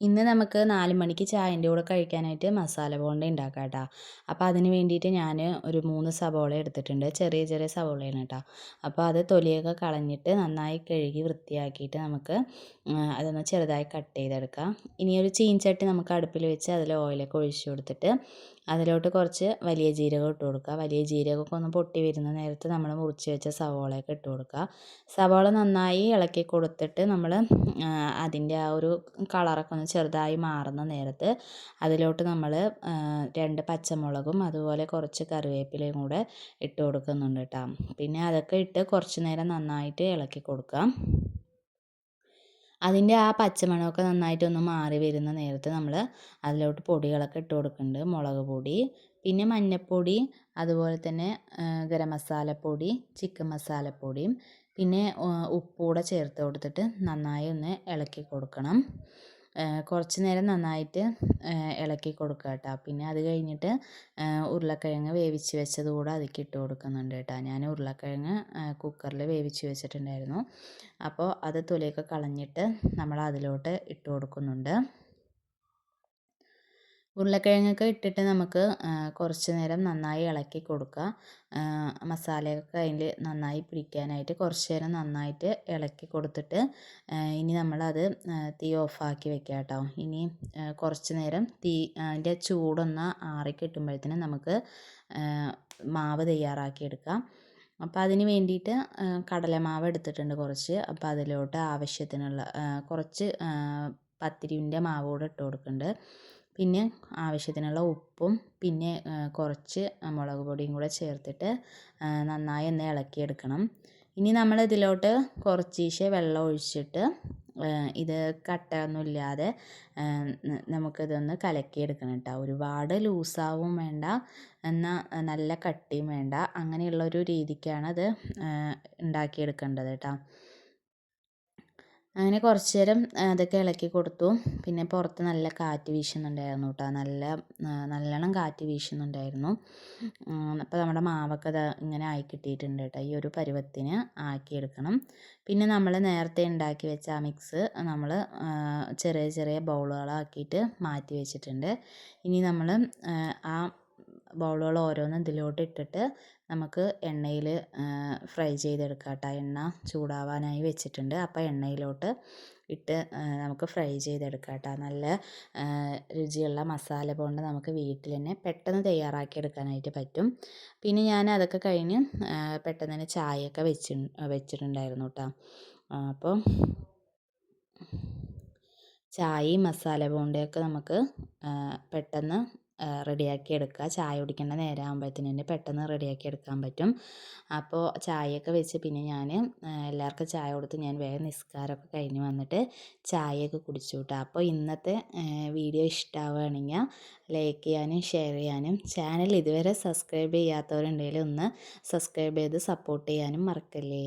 ഇന്ന് നമുക്ക് നാല് മണിക്ക് ചായന്റെ കൂടെ കഴിക്കാനായിട്ട് മസാല ബോണ്ട ഉണ്ടാക്കാം കേട്ടോ അപ്പോൾ അതിന് വേണ്ടിയിട്ട് ഞാൻ ഒരു മൂന്ന് സവോള എടുത്തിട്ടുണ്ട്. ചെറിയ ചെറിയ സവോളയാണ് കേട്ടോ അപ്പോൾ അത് തൊലിയൊക്കെ കളഞ്ഞിട്ട് നന്നായി കഴുകി വൃത്തിയാക്കിയിട്ട് നമുക്ക് അതൊന്ന് ചെറുതായി കട്ട് ചെയ്തെടുക്കാം. ഇനി ഒരു ചീൻചട്ടി നമുക്ക് അടുപ്പിൽ വെച്ച് അതിൽ ഓയിലൊക്കെ ഒഴിച്ചു കൊടുത്തിട്ട് അതിലോട്ട് കുറച്ച് വലിയ ജീരകം ഇട്ട് കൊടുക്കുക. വലിയ ജീരകമൊക്കെ ഒന്ന് പൊട്ടി വരുന്ന നേരത്ത് നമ്മൾ മുറിച്ച് വെച്ച സവോളയൊക്കെ ഇട്ട് കൊടുക്കുക. സവോള നന്നായി ഇളക്കി കൊടുത്തിട്ട് നമ്മൾ അതിന്റെ ആ ഒരു കളറൊക്കെ ഒന്ന് ചെറുതായി മാറുന്ന നേരത്ത് അതിലോട്ട് നമ്മൾ രണ്ട് പച്ചമുളകും അതുപോലെ കുറച്ച് കറിവേപ്പിലയും കൂടെ ഇട്ട് കൊടുക്കുന്നുണ്ട് കേട്ടോ പിന്നെ അതൊക്കെ ഇട്ട് കുറച്ച് നേരം നന്നായിട്ട് ഇളക്കി കൊടുക്കാം. അതിന്റെ ആ പച്ചമണമൊക്കെ നന്നായിട്ടൊന്ന് മാറി വരുന്ന നേരത്ത് നമ്മൾ അതിലോട്ട് പൊടികളൊക്കെ ഇട്ട് കൊടുക്കുന്നുണ്ട്. മുളക് പൊടി പിന്നെ മഞ്ഞൾപ്പൊടി അതുപോലെ തന്നെ ഗരം മസാലപ്പൊടി ചിക്കൻ മസാലപ്പൊടിയും പിന്നെ ഉപ്പൂടെ ചേർത്ത് കൊടുത്തിട്ട് നന്നായി ഒന്ന് ഇളക്കി കൊടുക്കണം. കുറച്ച് നേരം നന്നായിട്ട് ഇളക്കി കൊടുക്കുക കേട്ടോ. പിന്നെ അത് കഴിഞ്ഞിട്ട് ഉരുളക്കിഴങ്ങ് വേവിച്ച് വെച്ചത് കൂടെ അതിലേക്ക് ഇട്ട് കൊടുക്കുന്നുണ്ട് കേട്ടോ. ഞാൻ ഉരുളക്കിഴങ്ങ് കുക്കറിൽ വേവിച്ച് വെച്ചിട്ടുണ്ടായിരുന്നു. അപ്പോൾ അത് തൊലിയൊക്കെ കളഞ്ഞിട്ട് നമ്മൾ അതിലോട്ട് ഇട്ട് കൊടുക്കുന്നുണ്ട്. ഉരുളക്കിഴങ്ങൊക്കെ ഇട്ടിട്ട് നമുക്ക് കുറച്ച് നേരം നന്നായി ഇളക്കി കൊടുക്കുക. മസാലയൊക്കെ അതിൽ നന്നായി പിടിക്കാനായിട്ട് കുറച്ച് നേരം നന്നായിട്ട് ഇളക്കി കൊടുത്തിട്ട് ഇനി നമ്മളത് തീ ഓഫാക്കി വെക്കുക കേട്ടോ. ഇനി കുറച്ച് നേരം തീ അതിന്റെ ചൂടൊന്ന് ആറി കിട്ടുമ്പോഴത്തേനും നമുക്ക് മാവ് തയ്യാറാക്കി എടുക്കാം. അപ്പോൾ അതിന് വേണ്ടിയിട്ട് കടലമാവ് എടുത്തിട്ടുണ്ട് കുറച്ച്. അപ്പോൾ അതിലോട്ട് ആവശ്യത്തിനുള്ള കുറച്ച് പത്തിരിന്റെ മാവ് കൂടെ ഇട്ട് കൊടുക്കുന്നുണ്ട്. പിന്നെ ആവശ്യത്തിനുള്ള ഉപ്പും പിന്നെ കുറച്ച് മുളക് പൊടിയും കൂടെ ചേർത്തിട്ട് നന്നായി ഒന്ന് ഇളക്കിയെടുക്കണം. ഇനി നമ്മൾ ഇതിലോട്ട് കുറച്ചീശെ വെള്ളം ഒഴിച്ചിട്ട് ഇത് കട്ടയൊന്നുമില്ലാതെ നമുക്കിതൊന്ന് കലക്കിയെടുക്കണം കേട്ടോ. ഒരുപാട് ലൂസാവും വേണ്ട എന്നാൽ നല്ല കട്ടിയും വേണ്ട. അങ്ങനെയുള്ളൊരു രീതിക്കാണ് അത് ഉണ്ടാക്കിയെടുക്കേണ്ടത് കേട്ടോ. അങ്ങനെ കുറച്ച് നേരം അതൊക്കെ ഇളക്കി കൊടുത്തു. പിന്നെ പുറത്ത് നല്ല കാറ്റ് വീശുന്നുണ്ടായിരുന്നു കേട്ടോ. നല്ല നല്ലോണം കാറ്റ് വീശുന്നുണ്ടായിരുന്നു. അപ്പോൾ നമ്മുടെ മാവൊക്കെ ഇങ്ങനെ ആയി കിട്ടിയിട്ടുണ്ട് കേട്ടോ. ഈ ഒരു പരുവത്തിന് ആക്കിയെടുക്കണം. പിന്നെ നമ്മൾ നേരത്തെ ഉണ്ടാക്കി വെച്ച ആ മിക്സ് നമ്മൾ ചെറിയ ചെറിയ ബൗളുകളാക്കിയിട്ട് മാറ്റി വെച്ചിട്ടുണ്ട്. ഇനി നമ്മൾ ആ ബൗളുകൾ ഓരോന്നും ഇതിലോട്ട് ഇട്ടിട്ട് നമുക്ക് എണ്ണയിൽ ഫ്രൈ ചെയ്തെടുക്കാം കേട്ടോ എണ്ണ ചൂടാവാനായി വെച്ചിട്ടുണ്ട്. അപ്പോൾ എണ്ണയിലോട്ട് ഇട്ട് നമുക്ക് ഫ്രൈ ചെയ്തെടുക്കാം കേട്ടോ നല്ല രുചിയുള്ള മസാല കൊണ്ട് നമുക്ക് വീട്ടിൽ തന്നെ പെട്ടെന്ന് തയ്യാറാക്കി എടുക്കാനായിട്ട് പറ്റും. പിന്നെ ഞാൻ അതൊക്കെ കഴിഞ്ഞ് പെട്ടെന്ന് തന്നെ ചായയൊക്കെ വെച്ച് വെച്ചിട്ടുണ്ടായിരുന്നു കേട്ടോ. അപ്പോൾ ചായയും മസാല ബോണ്ടയൊക്കെ നമുക്ക് പെട്ടെന്ന് റെഡിയാക്കി എടുക്കുക ചായ കുടിക്കേണ്ട നേരം ആകുമ്പോഴത്തേന് തന്നെ പെട്ടെന്ന് റെഡിയാക്കി എടുക്കാൻ പറ്റും. അപ്പോൾ ചായയൊക്കെ വെച്ച് പിന്നെ ഞാൻ എല്ലാവർക്കും ചായ കൊടുത്ത് ഞാൻ വേഗം നിസ്കാരമൊക്കെ കഴിഞ്ഞ് വന്നിട്ട് ചായയൊക്കെ കുടിച്ചു കേട്ടോ അപ്പോൾ ഇന്നത്തെ വീഡിയോ ഇഷ്ടമാവുകയാണെങ്കിൽ ലൈക്ക് ചെയ്യാനും ഷെയർ ചെയ്യാനും ചാനൽ ഇതുവരെ സബ്സ്ക്രൈബ് ചെയ്യാത്തവരുണ്ടെങ്കിൽ ഒന്ന് സബ്സ്ക്രൈബ് ചെയ്ത് സപ്പോർട്ട് ചെയ്യാനും മറക്കല്ലേ.